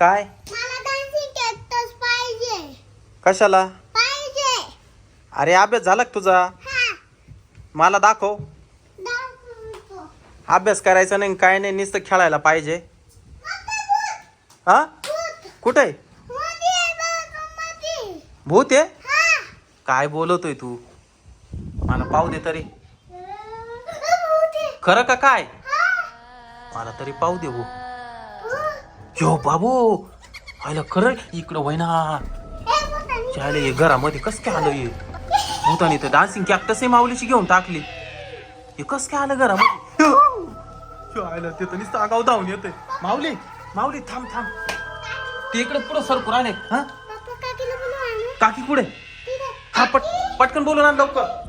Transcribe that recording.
काय? कशाला? पाहिजे. अरे अभ्यास झाला का तुझा? हा. मला दाखव. अभ्यास करायचा नाही काय नाही नुसतं खेळायला पाहिजे. हा? कुठे. भूत आहे हा. काय बोलतोय तू? मला पाहू दे तरी. खरं का काय? हा. मला तरी पाहू दे भाऊ हो. यो बाबू आयला खरं इकडं वय ना हे घरामध्ये कस काय आलं हे भूतानी तर डान्सिंग कॅक्टस माऊलीची घेऊन टाकली. हे कस काय आलं घरामध्ये? यो, आयला ते तर नुसतं आगाव धावून येतोय. माऊली माऊली थांब थांब. ते इकडे पुढं सरकून आले हा. काकी कुठे. हा पट पटकन बोलून आण लवकर.